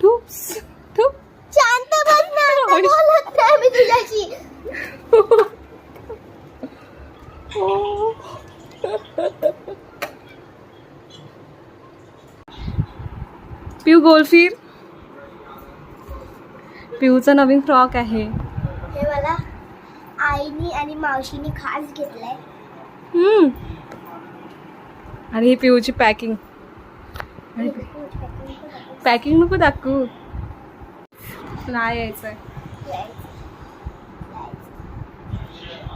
ठुप्स ठुप शांत बस ना आता बोलत नाही मी तुझ्याशी. पिऊ गोल फिर पिऊचा नवीन फ्रॉक आहे. हे मला आईनी आणि मावशीनी खास घेतलंय. हम्म. आणि ही पिऊची पॅकिंग. पॅकिंग नको दाखवू. नाही यायचंय.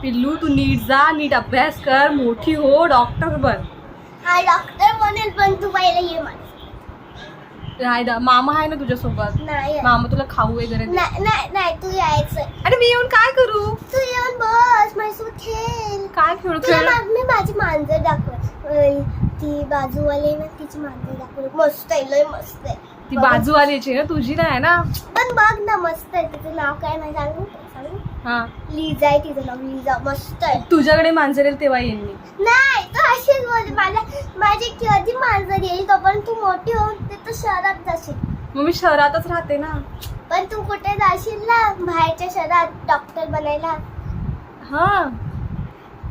पिल्लू तू नीट जा नीट अभ्यास कर. मोठी हो डॉक्टर बन. हा डॉक्टर म्हणेल पण तू पहिले ये नाही दा- मामा आहे ना तुझ्यासोबत. नाही. मामा तुला खाऊ वगैरे. नाही नाही नाही तू यायचं अरे मी येऊन काय करू? तू येऊन बस माझ्यासोबत खेळ. काय खेळू तुला खेळ? मा- मी माझी मांजर दाखव ती बाजूवाली आहे ना तिची मांजर दाखवली. मस्त आहे लय मस्त आहे. ती. बाजूवालीची ना तुझी नाही ना? पण बघ ना मस्त आहे. तिचं नाव काय नाही सांगू? सांगू? हा. लिझा आहे तिचं नाव लिझा मस्त आहे. तुझ्याकडे मांजर येईल तेव्हा येईन मी. नाही तू अशीच बोल मला माझी कधी मांजर येईल तोपर्यंत तू मोठी होऊन तिथं शहरात जाशील. मग मी शहरातच राहते ना. पण तू कुठे जाशील ना? बाहेरच्या शहरात डॉक्टर बनायला. हा.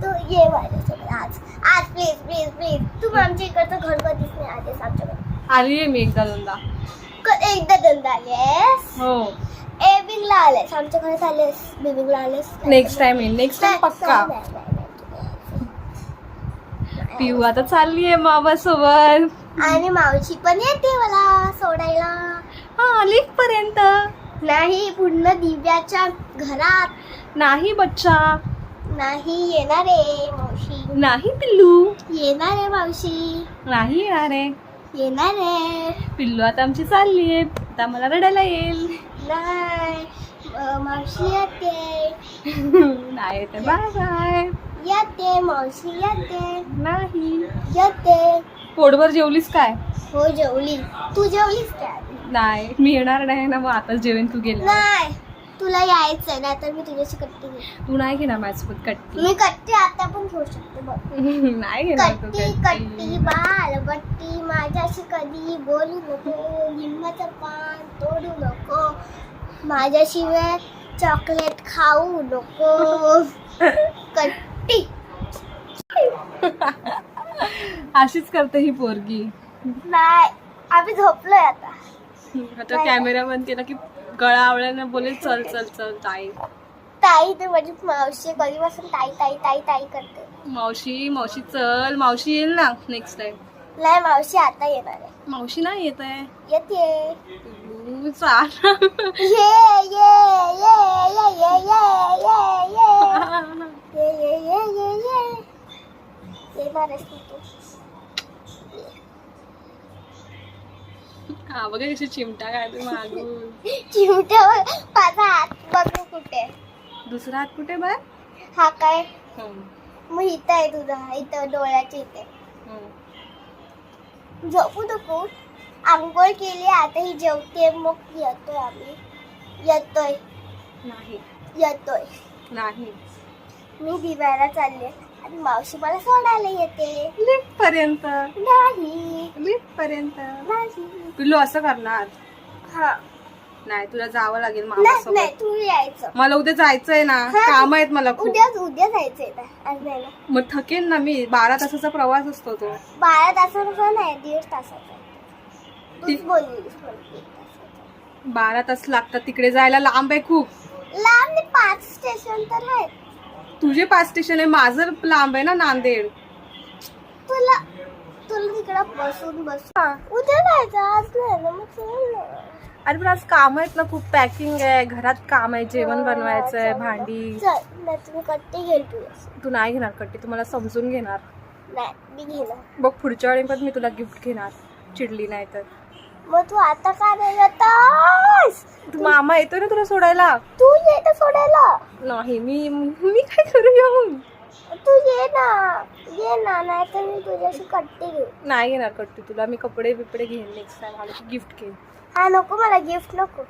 तू ये माझ्यासोबत आज. आज प्लीज प्लीज प्लीज तू आमच्या इकडचं घर कधीच नाही आलीस आमच्याकडे. आली आहे मी एकदा दोनदा. क- एकदा दोनदा आलेस हो ए बिंगला आलेस आमच्या घरात आलेस बिबिंगला आलेस नेक्स्ट टाइम येईन नेक्स्ट टाइम पक्का. पिऊ आता चालली आहे मामा सोबत आणि मावशी पण येते मला सोडायला हा लिफ्ट पर्यंत नाही पूर्ण दिव्याच्या घरात नाही बच्चा नाही येणार आहे मावशी नाही पिल्लू येणार आहे मावशी नाही येणार आहे येणार आहे. पिल्लू आता आमची चालली आहे. आता मला रडायला येईल. नाही अं, मावशी येते. नाही येते बाय बाय. येते मावशी येते. नाही. येते. पोटभर जेवलीस काय? हो जेवली. तू जेवलीस काय? नाही मी येणार नाही ना मग आताच जेवेन तू गेला नाही. तुला यायचंय नाही तर मी तुझ्याशी कट्टी घेईन. तू नाही घेणार माझ्यासोबत कट्टी. मी कट्टी आता पण घेऊ शकते बघ. नाही घेणार तू कट्टी कट्टी. बाल बट्टी माझ्याशी कधी बोलू नको लिंबाचं पान तोडू नको माझ्याशिवाय चॉकलेट खाऊ नको. कट्टी. अशीच करते ही पोरगी. नाही आम्ही झोपलोय आता. आता कॅमेरा बंद केला की गळा आवळ्यानं बोले चल चल चल ताई. ताई ते माझी मावशी कधीपासून ताई ताई ताई ताई करते? मावशी मावशी चल. मावशी येईल ना नेक्स्ट टाइम नाही मावशी आता येणार आहे. मावशी नाही येत आहे. येते. पिल्लू, चाल. ये ये ये ये ये ये ये ये. ये ये ये ये ये. येणार आहेस हा बघा कशी चिमटा काढते मागून. चिमट्यावर माझा हात बघू कुठे? दुसरा हात कुठे बाय हा काय? मग इथं आहे तुझा इथं डोळ्याच्या इथे. झोपू नको. आंघोळ केली आता ही जेवते मग येतोय आम्ही. येतोय. नाही. येतोय. नाही. मी दिवायला चालले. आणि मावशी मला सोडायला येते. लिफ्ट पर्यंत नाही. लिफ्ट पर्यंत नाही. पिल्लू असं करणार? हा. नाही तुला जावं लागेल नाही नाही मामासोबत तू यायचं. मला उद्या जायचंय ना. हा. काम आहेत मला खूप. उद्या उद्या जायचंय ना. आज नाही ना. मग थकेन ना मी. बारा तासाचा प्रवास असतो तो. बारा तासाचा नाही दीड तासाचा. तूच ती- बोललीस पण दीड तासाचा. बारा तास लागतात. तिकडे जायला लांब आहे खूप. लांब नाही, पाच तुझे पाच स्टेशन आहे माझं लांब आहे ना नांदेड. तुला तुला तिकडं बसून बसून. उद्या जायचं आज नाही ना मग चल ना. अरे पण आज काम आहेत ना खूप पॅकिंग आहे घरात काम आहे जेवण बनवायचं आहे भांडी. चल नाही तुम्ही कट्टी घेईल तू नाही घेणार कट्टी तुम्हाला समजून घेणार. नाही मी घेणार. बघ पुढच्या वेळी पण मी तुला गिफ्ट घेणार चिडली नाही तर. मग तू आता का नाही तू मामा येतोय ना तुला सोडायला? तू ये ना सोडायला. नाही मी मी काय करू येऊन? तू ये ना ये ना नाही तर मी तुझ्याशी कट्टी घेऊ नाही घेणार कट्टी तुला मी कपडे बिपडे घेईन नेक्स्ट टाइम आलो की गिफ्ट घेईन हा नको मला गिफ्ट नको.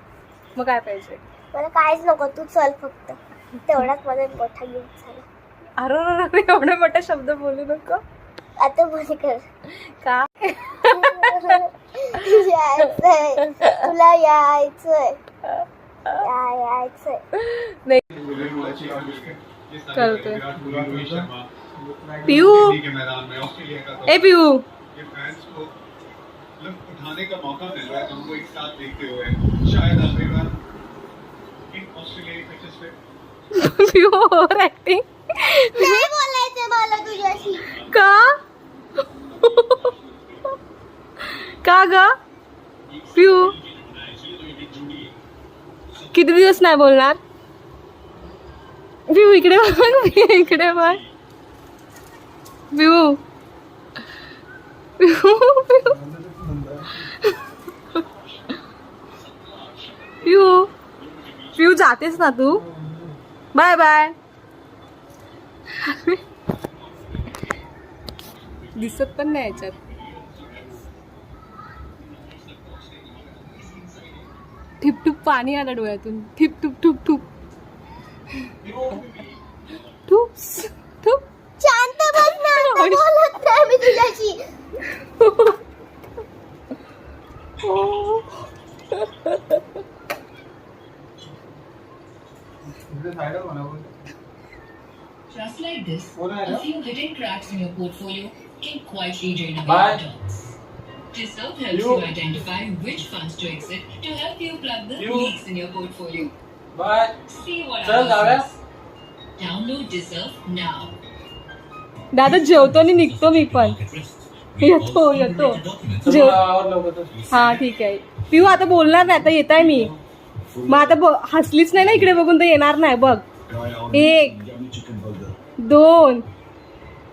मग काय पाहिजे? मला काहीच नको तू चल फक्त. तेवढाच माझा मोठा गिफ्ट झाला. अरे अरे, एवढे मोठे शब्द बोलू नको. आता बंद कर. का? यायचंय. तुला यायचंय. यायचंय. करते रोहित शर्मा। पिऊ के मैदान में ऑस्ट्रेलिया का ए पिऊ ये फैंस को मतलब उठाने का मौका मिल रहा है दोनों को एक साथ देखते हुए। शायद आखिरी बार इन ऑस्ट्रेलियाई पिचेस पे पिऊ ओव्हर ऍक्टिंग नाही बोलायचंय मला तुझ्याशी का का? ग? पिऊ किती दिवस नाही बोलणार पिऊ इकडे बघ इकडे बघ. पिऊ पिऊ पिऊ जातेस ना तू? Bye bye. दिसत पण नाही याच्यात. ठिप ठुप पाणी आलं डोळ्यातून. ठिप ठुप ठुप ठुप शांत बस ना आता आणि- बोलत नाही मी तुझ्याशी Just like this, What I a know? few hidden cracks in your portfolio can quietly drain away Bye. returns. Deserve helps You- you identify which funds to exit to help you plug the You- leaks in your portfolio. Bye चल जाऊया. दादा जेवतो आणि निघतो मी पण. येतो येतो. जेव हा ठीक आहे. पिऊ आता बोलणार नाही आता येत आहे मी. मग आता ब- हसलीच नाही ना इकडे बघून तर येणार नाही बघ. एक दोन.